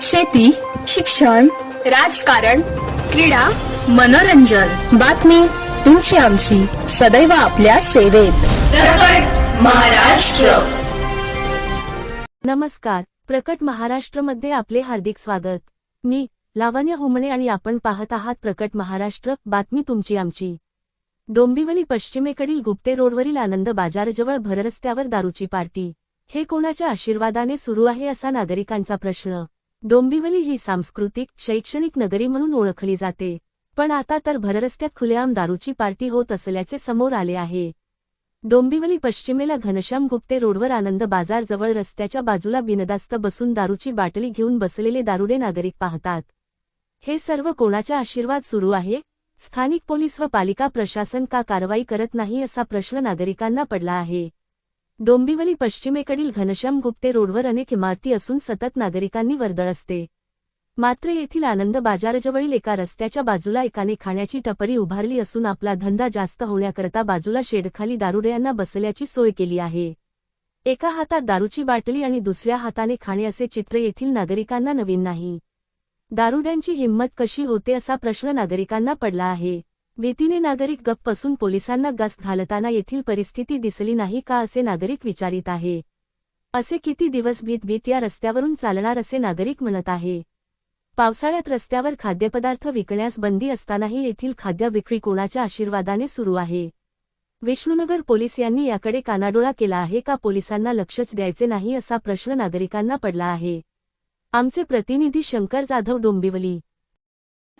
शेती शिक्षण राजकारण क्रीडा मनोरंजन. बातमी तुमची आमची. सदैव आपल्या सेवेत. महाराष्ट्र. नमस्कार. प्रकट महाराष्ट्रमध्ये आपले हार्दिक स्वागत. मी लावण्य हुमणे आणि आपण पाहत आहात प्रकट महाराष्ट्र. बातमी तुमची आमची. डोंबिवली पश्चिमेकडील गुप्ते रोडवरील आनंद बाजारजवळ भररस्त्यावर दारूची पार्टी. हे कोणाच्या आशीर्वादाने सुरू आहे असा नागरिकांचा प्रश्न. डोंबिवली ही सांस्कृतिक शैक्षणिक नगरी म्हणून ओळखली जाते. पण आता तर भररस्त्यात खुलेआम दारूची पार्टी होत असल्याचे समोर आले आहे. डोंबिवली पश्चिमेला घनश्याम गुप्ते रोडवर आनंद बाजार जवळ रस्त्याच्या बाजूला बिनदास्त बसून दारूची बाटली घेऊन बसलेले दारुडे नागरिक पाहतात. हे सर्व कोणाचा आशीर्वाद सुरू आहे? स्थानिक पोलीस व पालिका प्रशासन का कारवाई करत नाही असा प्रश्न नागरिकांना पडला आहे. डोंबिवली पश्चिमेकडील घनश्याम गुप्ते रोडवर अनेक इमारती असून सतत नागरिकांनी वर्दळ असते. मात्र येथील आनंद बाजारजवळील एका रस्त्याच्या बाजूला एकाने खाण्याची टपरी उभारली असून आपला धंदा जास्त होण्याकरता बाजूला शेडखाली दारुड्यांना बसल्याची सोय केली आहे. एका हातात दारूची बाटली आणि दुसऱ्या हाताने खाणे असे चित्र येथील नागरिकांना नवीन नाही. दारुड्यांची हिंमत कशी होते असा प्रश्न नागरिकांना पडला आहे. भीतीने नागरिक गप्प असून पोलिसांना गस्त घालताना येथील परिस्थिती दिसली नाही का असे नागरिक विचारित आहे. असे किती दिवस भीत भीत या रस्त्यावरून चालणार असे नागरिक म्हणत आहे. पावसाळ्यात रस्त्यावर खाद्यपदार्थ विकण्यास बंदी असतानाही येथील खाद्य विक्री कोणाच्या आशीर्वादाने सुरू आहे? विष्णुनगर पोलीस यांनी याकडे कानाडोळा केला आहे का? पोलिसांना लक्षच द्यायचे नाही असा प्रश्न नागरिकांना पडला आहे. आमचे प्रतिनिधी शंकर जाधव डोंबिवली.